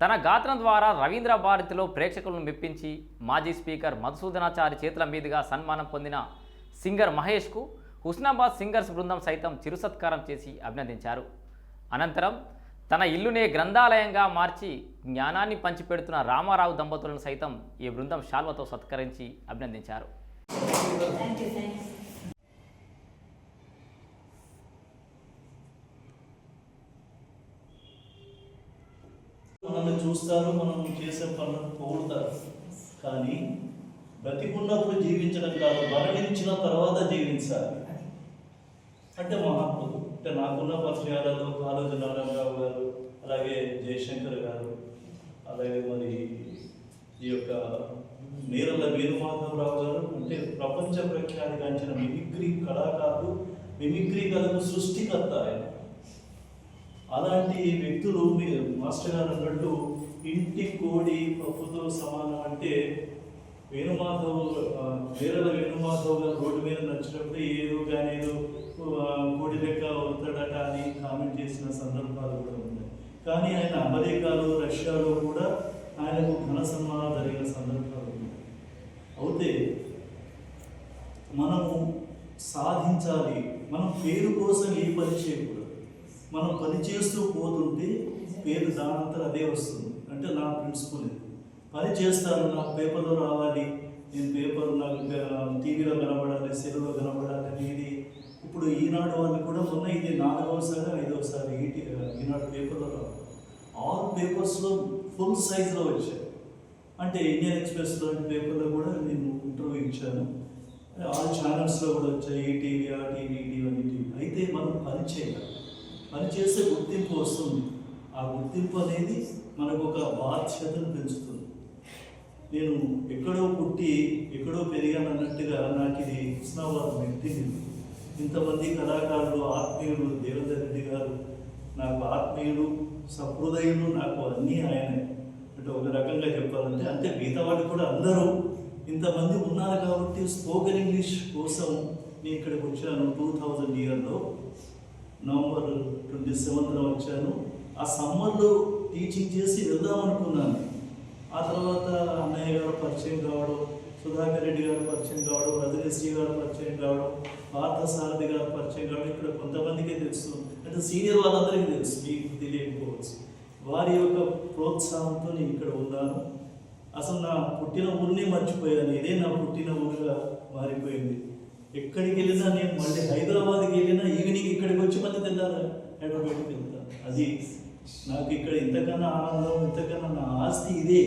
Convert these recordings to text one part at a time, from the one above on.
తన గాత్రం ద్వారా రవీంద్ర భారతిలో ప్రేక్షకులను మెప్పించి మాజీ స్పీకర్ మధుసూదనాచారి చేతుల మీదుగా సన్మానం పొందిన సింగర్ మహేష్కు హుస్నాబాద్ సింగర్స్ బృందం సైతం చిరుసత్కారం చేసి అభినందించారు. అనంతరం తన ఇల్లునే గ్రంథాలయంగా మార్చి జ్ఞానాన్ని పంచిపెడుతున్న రామారావు దంపతులను సైతం ఈ బృందం శాల్వతో సత్కరించి అభినందించారు. చూస్తారు మనం చేసే పనులను పొగుడుతారు. కానీ బ్రతికున్నప్పుడు జీవించడం కాదు మరణించిన తర్వాత జీవించాలి. అంటే మహాత్ములు అంటే నాకున్న పరిచయాలలో కాళోజీ నారాయణరావు గారు అలాగే జయశంకర్ గారు అలాగే మరి ఈ యొక్క నీరల వీరమాధవరావు గారు అంటే ప్రపంచ ప్రఖ్యాతిగాంచిన మిమిక్రీ కళాకారులు మిమిక్రీ కళకు సృష్టికర్త ఆయన. అలాంటి వ్యక్తులు మీరు మాస్టర్ గారు అన్నట్టు ఇంటి కోడి పప్పుతో సమానం అంటే వేణుమాధవ్ వేరల వేణుమాధవ్ గారు రోడ్డు మీద నచ్చినప్పుడు ఏదో కానీ ఏదో కోడి లెక్క వస్తాడట అని కామెంట్ చేసిన సందర్భాలు కూడా ఉన్నాయి. కానీ ఆయన అమెరికాలో రష్యాలో కూడా ఆయనకు ఘన సన్మానం జరిగిన సందర్భాలు ఉన్నాయి. అయితే మనము సాధించాలి. మనం పేరు కోసం ఏ పని చేయకూడదు మనం పని చేస్తూ పోతుంటే పేరు దానంతా అదే వస్తుంది. అంటే నా ప్రిన్సిపల్ ఇది. పని చేస్తాను నాకు పేపర్లో రావాలి నేను పేపర్ నాకు టీవీలో కనబడాలి సెల్లో కనబడాలి అనేది ఇప్పుడు ఈనాడు వాళ్ళు కూడా మొన్న ఇది నాలుగవసారి ఐదవసారి ఈటీ ఈనాడు పేపర్లో రావాలి. ఆల్ పేపర్స్లో ఫుల్ సైజ్లో వచ్చాయి. అంటే ఇండియన్ ఎక్స్ప్రెస్ లాంటి పేపర్లో కూడా నేను ఇంటర్వ్యూ ఇచ్చాను. ఆల్ ఛానల్స్లో కూడా వచ్చాయి ఈటీవీ ఆ టీవీ టీవీ. అయితే మనం పని చేయాలి. పని చేసే గుర్తింపు వస్తుంది. ఆ గుర్తింపు అనేది మనకు ఒక బాధ్యతను పెంచుతుంది. నేను ఎక్కడో పుట్టి ఎక్కడో పెరిగాను అన్నట్టుగా నాకు ఇది హుస్నాబాద్ వ్యక్తిని ఇంతమంది కళాకారులు ఆత్మీయులు దేవేంద్ర రెడ్డి గారు నాకు ఆత్మీయులు సహృదయులు నాకు అన్నీ ఆయనే. అంటే ఒక రకంగా చెప్పాలంటే అంటే మిగతా వాళ్ళు కూడా అందరూ ఇంతమంది ఉన్నారు కాబట్టి స్పోకెన్ ఇంగ్లీష్ కోసం నేను ఇక్కడికి వచ్చాను టూ థౌజండ్ ఇయర్లో. నవంబర్ ట్వంటీ సెవెంత్లో వచ్చాను. ఆ సమ్మర్లో టీచింగ్ చేసి వెళ్దాం అనుకున్నాను. ఆ తర్వాత అన్నయ్య గారు పరిచయం కావడం సుధాకర్ రెడ్డి గారు పరిచయం కావడం రజనీశ్రీ గారు పరిచయం కావడం పార్థసారథి గారు పరిచయం కావడం ఇక్కడ కొంతమందికే తెలుసు. అంటే సీనియర్ వాళ్ళందరికీ తెలుసు మీకు తెలియకపోవచ్చు. వారి యొక్క ప్రోత్సాహంతో నేను ఇక్కడ ఉన్నాను. అసలు నా పుట్టిన ఊరిని మర్చిపోయాను. ఇదే నా పుట్టిన ఊరుగా మారిపోయింది. ఎక్కడికి వెళ్ళినా నేను మళ్ళీ హైదరాబాద్కి వెళ్ళినా ఈవినింగ్ ఇక్కడికి వచ్చి మళ్ళీ తిన్నాను హైదరాబాద్కి వెళ్తాను అది నాకు ఇక్కడ ఇంతకన్నా ఆనందం ఇంతకన్నా నా ఆస్తి ఇదే.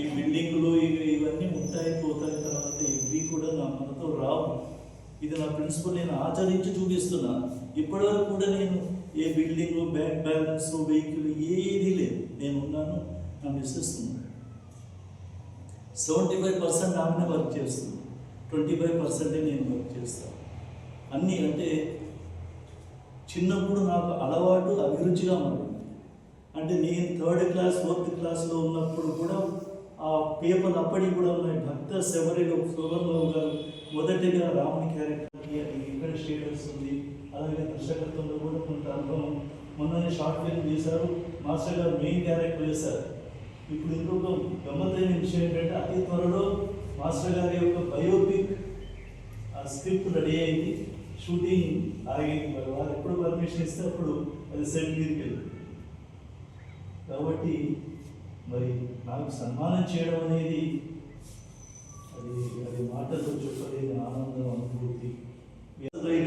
ఈ బిల్డింగ్లు ఇవి ఇవన్నీ ఉంటాయి పోతాయి తర్వాత ఇవి కూడా నా మనతో రావు. ఇది నా ప్రిన్సిపల్ నేను ఆచరించి చూపిస్తున్నాను ఇప్పటివరకు కూడా నేను ఏ బిల్డింగ్ బ్యాంక్ బ్యాలెన్స్ వెహికల్ ఏది లేదు. నేను ఉన్నాను నా మిస్సెస్ సెవెంటీ ఫైవ్ పర్సెంట్ ఆమెనే వర్క్ చేస్తుంది. ట్వంటీ ఫైవ్ పర్సెంటే నేను వర్క్ చేస్తాను అన్నీ అంటే చిన్నప్పుడు నాకు అలవాటు అభిరుచిగా మారింది. అంటే నేను థర్డ్ క్లాస్ ఫోర్త్ క్లాస్లో ఉన్నప్పుడు కూడా ఆ పేపర్లు అప్పటికి కూడా ఉన్నాయి. భక్త శబరిలో సుగంరావు గారు మొదటిగా రాముని క్యారెక్టర్కి అది ఇక్కడ స్టేటస్ ఉంది. అలాగే దర్శకత్వంలో కూడా కొంత అనుభవం మొన్ననే షార్ట్ ఫిల్మ్ చేశారు మాస్టర్ గారు మెయిన్ క్యారెక్టర్ వేశారు ఇప్పుడు ఇంకొక గమ్మత్తైన విషయం ఏంటంటే అతి త్వరలో మాస్టర్ గారి యొక్క బయోపిక్ ఆ స్క్రిప్ట్ రెడీ అయింది. షూటింగ్ ఆగింది మరి వారు ఎప్పుడు పర్మిషన్ ఇస్తే అప్పుడు అది సెట్ మీదకి వెళ్ళింది. కాబట్టి మరి నాకు సన్మానం చేయడం అనేది అది అది మాటతో చెప్పలేదు ఆనందం అనుభూతి.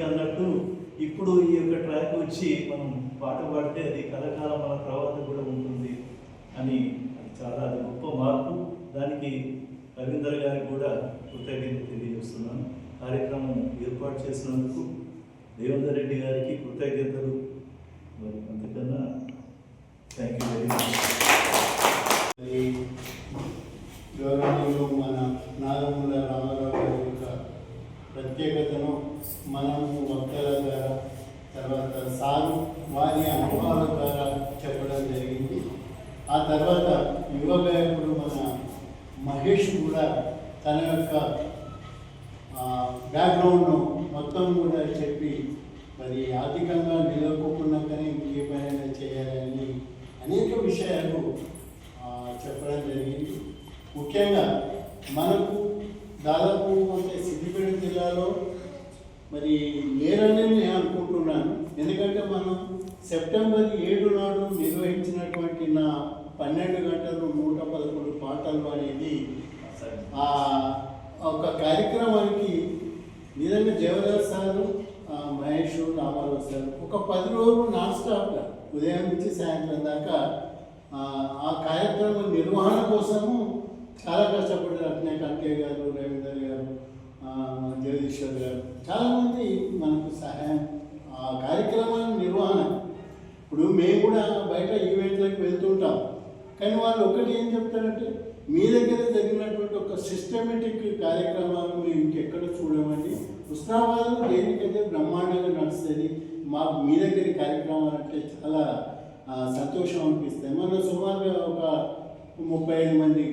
అన్నట్టు ఇప్పుడు ఈ యొక్క ట్రాక్ వచ్చి మనం పాట పాడితే అది కలకాలం మన తర్వాత కూడా ఉంటుంది అని అది చాలా అది గొప్ప మార్పు. దానికి రవీందర్ గారికి కూడా కృతజ్ఞత తెలియజేస్తున్నాను. కార్యక్రమం ఏర్పాటు చేసినందుకు దేవేందర్ రెడ్డి గారికి కృతజ్ఞతలు. మరి అంతకన్నా థ్యాంక్ యూ వెరీ మచ్ మన నాగముల రామారావు గారి యొక్క ప్రత్యేకతను మనము వక్తల ద్వారా తర్వాత సారు వారి అనుభవాల ద్వారా చెప్పడం జరిగింది. ఆ తర్వాత యువ గాయకుడు మన మహేష్ కూడా తన యొక్క బ్యాక్గ్రౌండ్ను మొత్తం కూడా చెప్పి మరి ఆర్థికంగా నిలవకుండా ఇంకేమైనా చేయాలని అనేక విషయాలు చెప్పడం జరిగింది. ముఖ్యంగా మనకు దాదాపు అంటే సిద్దిపేట జిల్లాలో మరి లేరని నేను అనుకుంటున్నాను. ఎందుకంటే మనం సెప్టెంబర్ ఏడు నాడు నిర్వహించినటువంటి నా పన్నెండు గంటలు నూట పదకొండు పాటలు అనేది ఆ ఒక కార్యక్రమానికి నిజంగా జవహర్ సారు మహేష్ రామారావు సార్ ఒక పది రోజులు నాన్ స్టాప్గా ఉదయం నుంచి సాయంత్రం దాకా ఆ, కార్యక్రమం నిర్వహణ కోసము చాలా కష్టపడ్డారు అట్నే కంకే గారు రవీందర్ గారు జగదీశ్వర్ గారు. చాలామంది మనకు సహాయం ఆ కార్యక్రమాల నిర్వహణ. ఇప్పుడు మేము కూడా బయట ఈవెంట్లకు వెళ్తుంటాం. కానీ వాళ్ళు ఒకటి ఏం చెప్తారంటే మీ దగ్గర జరిగినటువంటి ఒక సిస్టమేటిక్ కార్యక్రమాలు మేము ఇంకెక్కడ చూడమండి? ఉస్మానాబాద్లో దేనికైతే బ్రహ్మాండంగా నడుస్తుంది మాకు మీ దగ్గర కార్యక్రమాలు అంటే చాలా సంతోషం అనిపిస్తాయి. మన సుమారుగా ఒక ముప్పై ఐదు మంది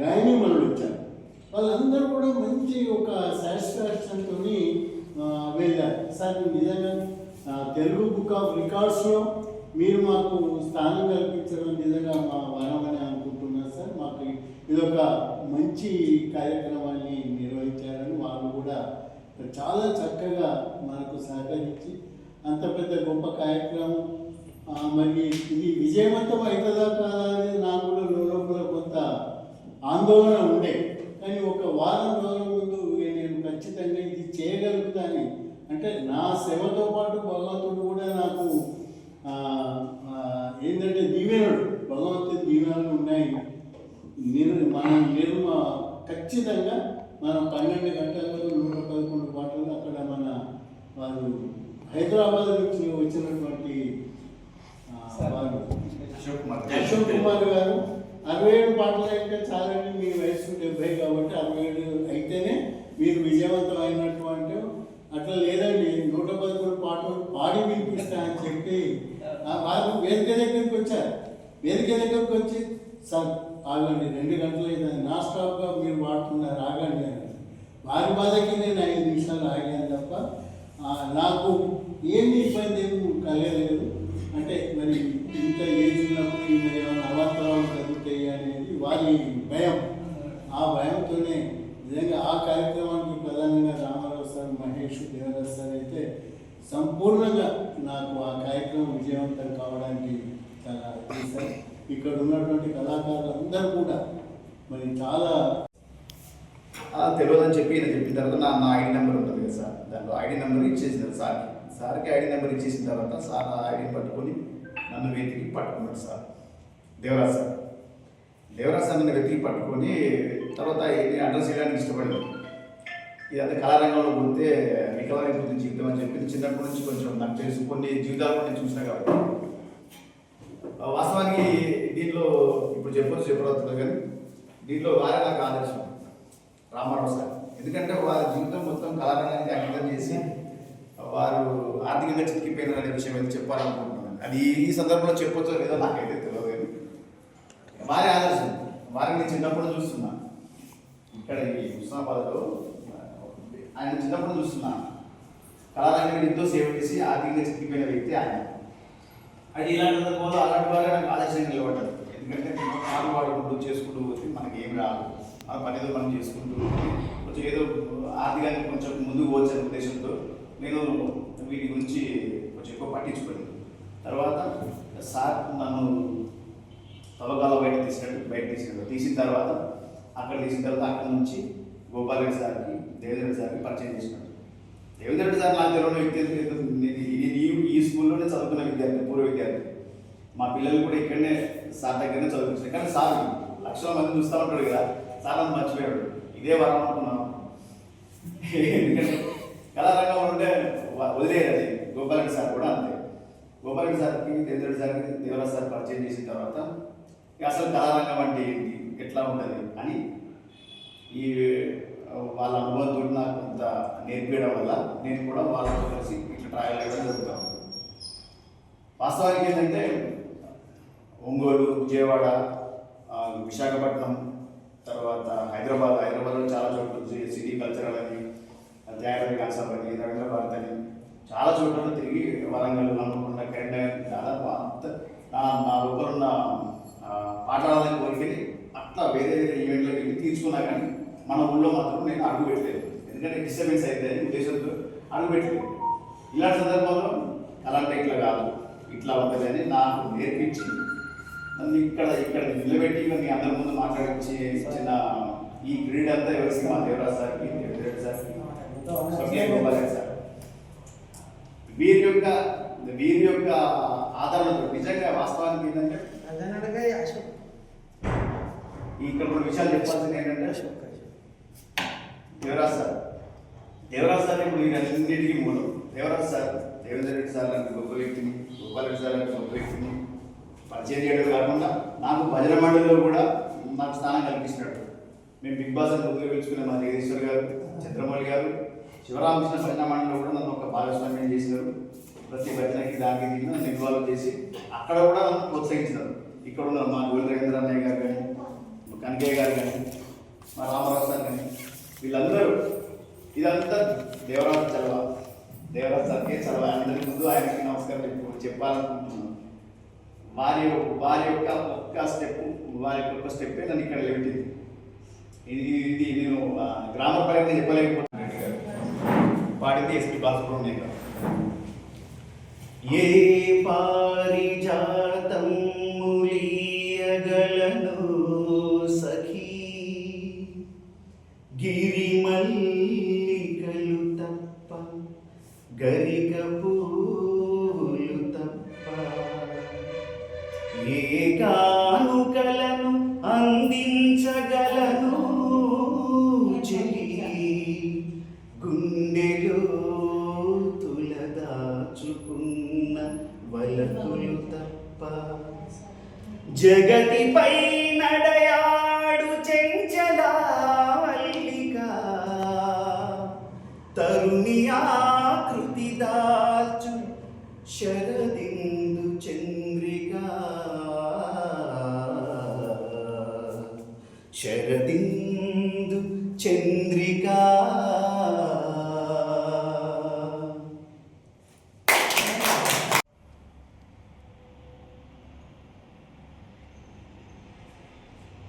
గాయని మనలు వచ్చారు. వాళ్ళందరూ కూడా మంచి ఒక సాటిస్ఫాక్షన్తో వెళ్ళారు. సార్ నిజంగా తెలుగు బుక్ ఆఫ్ రికార్డ్స్లో మీరు మాకు స్థానం కల్పించడం నిజంగా మా వరమని అనుకుంటున్నాను సార్. మాకు ఇది ఒక మంచి కార్యక్రమాన్ని నిర్వహించారని వాళ్ళు కూడా చాలా చక్కగా మనకు సహకరించి అంత పెద్ద గొప్ప కార్యక్రమం మరి ఇది విజయవంతం అవుతుందా కాదా అనేది నాకు కూడా లోపల కొంత ఆందోళన ఉండే. కానీ ఒక వారం రోజుల ముందు నేను ఖచ్చితంగా ఇది చేయగలుగుతాను. అంటే నా సేవతో పాటు భగవంతుడు కూడా నాకు దీవెనలు ఉన్నాయి. నిర్ మనం నిర్మ ఖచ్చితంగా మనం పన్నెండు గంటల్లో నూట పదకొండు పాటలు అక్కడ మన వారు హైదరాబాద్ నుంచి వచ్చినటువంటి వారు అశోక్ కుమార్ గారు. అరవై ఏడు పాటలు అయితే చాలండి మీ వయసు డెబ్బై కాబట్టి అరవై ఏడు అయితేనే మీరు విజయవంతం అయినటువంటి అట్లా లేదండి నూట పదకొండు పాటలు పాడి వినిపిస్తా అని చెప్పి ఆ వారు వేదిక దగ్గరికి వచ్చారు వేదిక దగ్గరికి వచ్చి సార్ ఆగండి రెండు గంటలు మరి చాలా ఆ, తెలియదని చెప్పి ఈయన చెప్పిన తర్వాత నా నా ఐడి నెంబర్ ఉంటుంది కదా సార్. దాంట్లో ఐడి నెంబర్ ఇచ్చేసింది సార్కి. సార్కి ఐడి నెంబర్ ఇచ్చేసిన తర్వాత సార్ ఆ ఐడిని పట్టుకొని నన్ను వెతికి పట్టుకున్నాడు sir. Devraj sir. Devraj sir నన్ను వెతికి పట్టుకొని తర్వాత నేను అడ్రస్ ఇవ్వడానికి ఇష్టపడింది ఇదంతా కళారంగంలో పోతే రికవరీ గురించి జీవితం అని చెప్పి చిన్నప్పటి నుంచి కొంచెం నాకు తెలుసు. కొన్ని జీవితాలు కూడా నేను చూసినా కాబట్టి. వాస్తవానికి నువ్వు చెప్పొచ్చు చెప్పవద్దు కానీ దీంట్లో వారే నాకు ఆదర్శం. రామారావు సార్. ఎందుకంటే వారి జీవితం మొత్తం కళారంగానికి అంకితం చేసి వారు ఆర్థికంగా చిక్కిపోయిన అనే విషయం అయితే చెప్పాలనుకుంటున్నాను. అది ఈ సందర్భంలో చెప్పొచ్చో లేదో నాకైతే తెలియదు కానీ వారి ఆదర్శం. వారిని నేను చిన్నప్పుడు చూస్తున్నా. ఇక్కడ ఈ హుస్నాబాద్లో ఆయన చిన్నప్పుడు చూస్తున్నా. కళారంగం ఎంతో సేవ చేసి ఆర్థికంగా చిక్కిపోయిన వ్యక్తి ఆయన. అది ఇలాంటి సందర్భంలో అలాంటి వారే నాకు ఆదర్శంగా నిలబడ్డారు. ఎందుకంటే పాలు వాడుకుంటూ చేసుకుంటూ పోతే మనకి ఏం రాదు. మన పని ఏదో మనం చేసుకుంటూ కొంచెం ఏదో ఆర్థికంగా కొంచెం ముందుకు వచ్చే ఉద్దేశంతో నేను వీటి గురించి కొంచెం ఎక్కువ పట్టించుకోలేదు. తర్వాత సార్ నన్ను తవ్వకాల బయట తీసినట్టు బయట తీసినాడు తీసిన తర్వాత అక్కడ తీసిన తర్వాత అక్కడ నుంచి గోపాల్ రెడ్డి సార్కి దేవేంద్ర రెడ్డి సార్కి పరిచయం చేసినాడు దేవేంద్ర రెడ్డి సార్ నాకు తెలియని వ్యక్తి నేను ఈ ఈ స్కూల్లోనే చదువుకున్న విద్యార్థి పూర్వ విద్యార్థి. మా పిల్లలు కూడా ఇక్కడనే సార్ దగ్గరనే చదువుకుంటారు కానీ సార్ లక్షల మంది చూస్తూ ఉంటాడు కదా సార్ నన్ను మర్చిపోయాడు. ఇదే వరం అనుకున్నాను. ఎందుకంటే కళారంగంలో ఉంటే వదిలేదు గోపాలకి అది గోపాలరెడ్డి సార్ కూడా అంతే. గోపాలరెడ్డి సార్కి దేవేంద్ర సార్కి దేవరాజ్ సార్ పరిచయం చేసిన తర్వాత ఇక అసలు కళారంగం అంటే ఏంటి? ఎట్లా ఉంటుంది? అని ఈ వాళ్ళ అనుభవంతో నాకు కొంత నేర్పించడం వల్ల నేను కూడా వాళ్ళతో కలిసి ఇట్లా ట్రయల్ వేయడం జరుగుతాను వాస్తవానికి ఏంటంటే ఒంగోలు విజయవాడ విశాఖపట్నం తర్వాత హైదరాబాద్. హైదరాబాద్లో చాలా చోట్ల సిటీ కల్చరల్ అని జాగ్రత్త కాన్సెప్ట్ అని రవీంద్ర అని చాలా చోట్ల తిరిగి వరంగల్ హనుమకొండ కెండ దాదాపు అంత నా నా లోపల ఉన్న పాఠాలని కోరికని అట్లా వేరే వేరే ఈవెంట్లకి వెళ్ళి తీసుకున్నా కానీ మన ఊళ్ళో మాత్రం నేను అడుగు పెట్టలేదు. ఎందుకంటే డిస్టర్బెన్స్ అయితే ఉద్దేశంతో అడుగు పెట్టలేదు. ఇలాంటి సందర్భంలో ఇట్లా కాదు ఇట్లా ఉంటుందని నాకు నేర్పించింది. నన్ను ఇక్కడ ఇక్కడ నిలబెట్టి మీ అందరి ముందు మాట్లాడించి ఇచ్చిన ఈ క్రీడ అంతా ఎవరికి మా దేవరాజ్ సార్కి సార్. వీరి యొక్క వీరి యొక్క ఆదరణతో నిజంగా వాస్తవానికి ఏంటంటే ఇక్కడ రెండు విషయాలు చెప్పాల్సింది ఏంటంటే దేవరాజ్ సార్. దేవరాజ్ సార్ ఇప్పుడు ఈ అన్నింటికి మూలం. దేవరాజ్ సార్ దేవేంద్ర రెడ్డి సార్ లాంటి గొప్ప వ్యక్తిని గోపాల్ రెడ్డి సార్ లాంటి గొప్ప వ్యక్తిని పరిచయం చేయడం కాకుండా నాకు భజన మండలిలో కూడా నాకు స్థానం కల్పించినట్టు మేము బిగ్ బాస్ అని ఉపయోగించుకునే మా జగదీశ్వర్ గారు చంద్రమౌళి గారు శివరామకృష్ణ భజన మండలిలో కూడా నన్ను ఒక భాగస్వామ్యం చేసినారు. ప్రతి భజనకి దానికి దీనికి నన్ను ఇన్వాల్వ్ చేసి అక్కడ కూడా నన్ను ప్రోత్సహించినారు. ఇక్కడ ఉన్న మా గోవింద రవీంద్ర అన్నయ్య గారు కానీ కనకయ్య గారు కానీ మా రామారావు సార్ కానీ వీళ్ళందరూ ఇదంతా దేవరాజు చలవ. దేవరాజు సార్కే చలవ. అందరి ముందు ఆయనకి నమస్కారం చెప్పాలనుకుంటున్నాను. వారి వారి యొక్క ఒక్క స్టెప్ వారి యొక్క ఒక్క స్టెప్పే నన్ను ఇక్కడ నిలబెట్టింది ఇది. ఇది నేను ఆ, గ్రామ పరంగా చెప్పలేకపోతున్నాను. పాడింది ఎస్పి బాలసుబ్రహ్మణ్యం గారు ఏ పారిజాతం జగతిపై